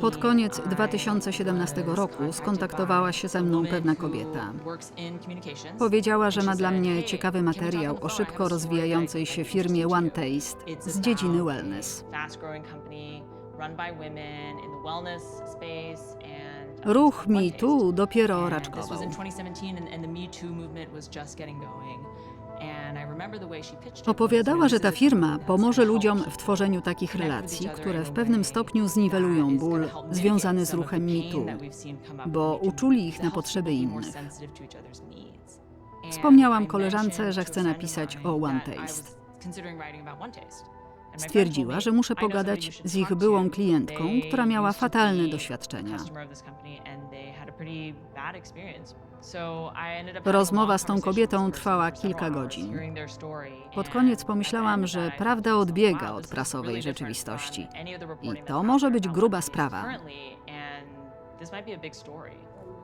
Pod koniec 2017 roku skontaktowała się ze mną pewna kobieta. Powiedziała, że ma dla mnie ciekawy materiał o szybko rozwijającej się firmie One Taste z dziedziny wellness. Ruch Me Too dopiero raczkował. Opowiadała, że ta firma pomoże ludziom w tworzeniu takich relacji, które w pewnym stopniu zniwelują ból związany z ruchem Me Too, bo uczuli ich na potrzeby innych. Wspomniałam koleżance, że chcę napisać o One Taste. Stwierdziła, że muszę pogadać z ich byłą klientką, która miała fatalne doświadczenia. Rozmowa z tą kobietą trwała kilka godzin. Pod koniec pomyślałam, że prawda odbiega od prasowej rzeczywistości. I to może być gruba sprawa.